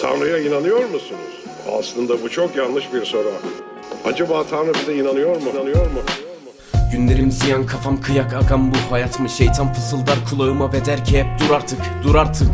Tanrı'ya inanıyor musunuz? Aslında bu çok yanlış bir soru. Acaba Tanrı bize inanıyor mu? İnanıyor mu? Günlerim ziyan kafam kıyak akan bu hayat mı Şeytan fısıldar kulağıma ve der ki hep dur artık dur artık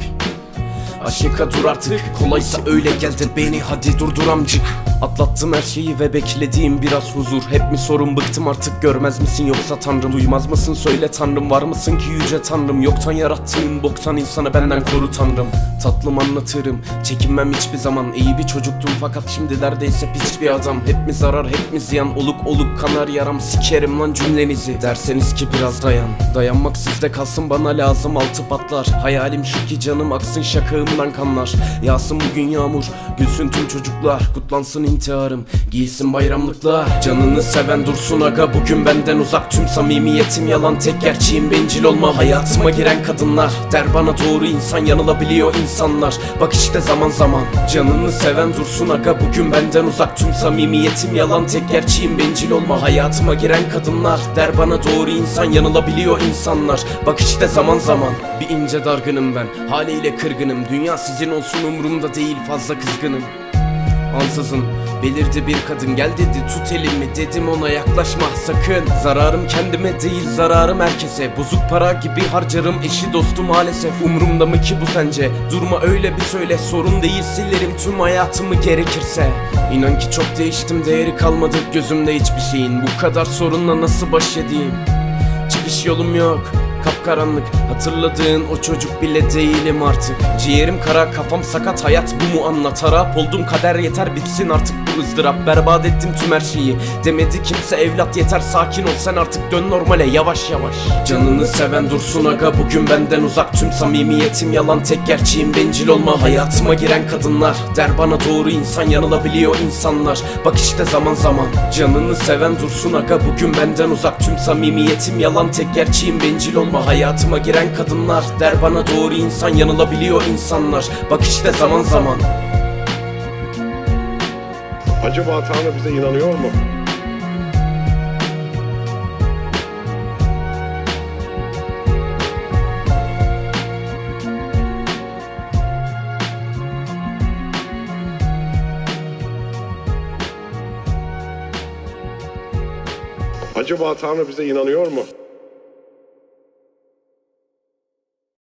Aşıka dur artık. Kolaysa öyle geldin beni. Hadi durdur amcık. Atlattım her şeyi ve beklediğim biraz huzur. Hep mi sorun bıktım artık. Görmez misin yoksa tanrım? Duymaz mısın? Söyle tanrım var mısın ki yüce tanrım? Yoktan yarattığın boktan insanı benden koru tanrım. Tatlım anlatırım. Çekinmem hiçbir zaman. İyi bir çocuktum fakat şimdi neredeyse pis bir adam. Hep mi zarar hep mi ziyan? Oluk oluk kanar yaram. Sikerim lan cümlenizi. Derseniz ki biraz dayan. Dayanmak sizde kalsın bana lazım. Altı patlar. Hayalim şu ki canım aksın şakağımdan kanlar. Yağsın bugün yağmur. Gülsün tüm çocuklar. Kutlansın intiharım. Giysin bayramlıklar. Canını seven dursun aga. Bugün benden uzak. Tüm samimiyetim yalan. Tek gerçeğim bencil olma. Hayatıma giren kadınlar. Der bana doğru insan. Yanılabiliyor insanlar. Bak işte zaman zaman. Canını seven dursun aga. Bugün benden uzak. Tüm samimiyetim yalan. Tek gerçeğim bencil olma. Hayatıma giren kadınlar. Der bana doğru insan. Yanılabiliyor insanlar. Bak işte zaman zaman. Bir ince dargınım ben. Haliyle kırgınım. Dünya sizin olsun umurumda değil fazla kızgınım. Ansızın belirdi bir kadın gel dedi tut elimi dedim ona yaklaşma sakın. Zararım kendime değil zararım herkese. Bozuk para gibi harcarım eşi dostu maalesef. Umrumda mı ki bu sence? Durma öyle bir söyle Sorun değil. Silerim tüm hayatımı gerekirse. İnan ki çok değiştim değeri kalmadı gözümde hiçbir şeyin. Bu kadar sorunla nasıl baş edeyim? Çıkış yolum yok Kapkaranlık hatırladığın o çocuk bile değilim artık. Ciğerim kara kafam sakat hayat bu mu anlat Harap oldum kader yeter bitsin artık bu ızdırap. Berbat ettim tüm her şeyi. Demedi kimse evlat yeter sakin ol sen artık dön normale. Yavaş yavaş. Canını seven dursun aga bugün benden uzak. Tüm samimiyetim yalan tek gerçeğim bencil olma. Hayatıma giren kadınlar der bana doğru insan yanılabiliyor insanlar. Bak işte zaman zaman Canını seven dursun aga bugün benden uzak. Tüm samimiyetim yalan tek gerçeğim bencil olma Hayatıma giren kadınlar der bana doğru insan yanılabiliyor insanlar Bak işte zaman zaman Acaba Tanrı bize inanıyor mu? Acaba Tanrı bize inanıyor mu?